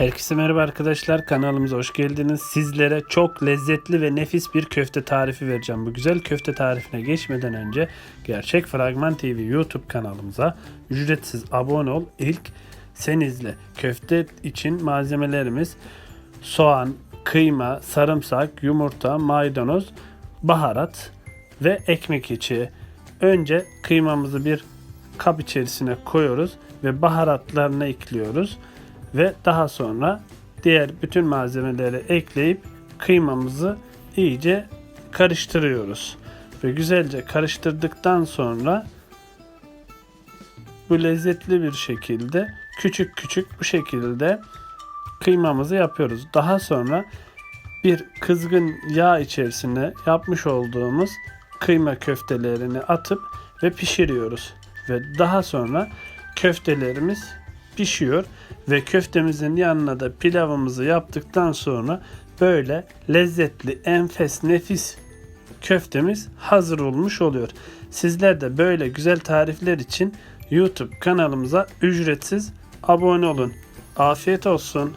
Herkese merhaba arkadaşlar kanalımıza hoş geldiniz. Sizlere çok lezzetli ve nefis bir köfte tarifi vereceğim. Bu güzel köfte tarifine geçmeden önce Gerçek Fragman TV YouTube kanalımıza ücretsiz abone ol. İlk sen izle. Köfte için malzemelerimiz soğan, kıyma, sarımsak, yumurta, maydanoz, baharat ve ekmek içi. Önce kıymamızı bir kap içerisine koyuyoruz ve baharatlarını ekliyoruz ve daha sonra diğer bütün malzemeleri ekleyip kıymamızı iyice karıştırıyoruz. Ve güzelce karıştırdıktan sonra bu lezzetli bir şekilde küçük küçük bu şekilde kıymamızı yapıyoruz. Daha sonra bir kızgın yağ içerisine yapmış olduğumuz kıyma köftelerini atıp ve pişiriyoruz. Ve daha sonra köftelerimiz pişiyor ve köftemizin yanına da pilavımızı yaptıktan sonra böyle lezzetli, enfes, nefis köftemiz hazır olmuş oluyor. Sizler de böyle güzel tarifler için YouTube kanalımıza ücretsiz abone olun. Afiyet olsun.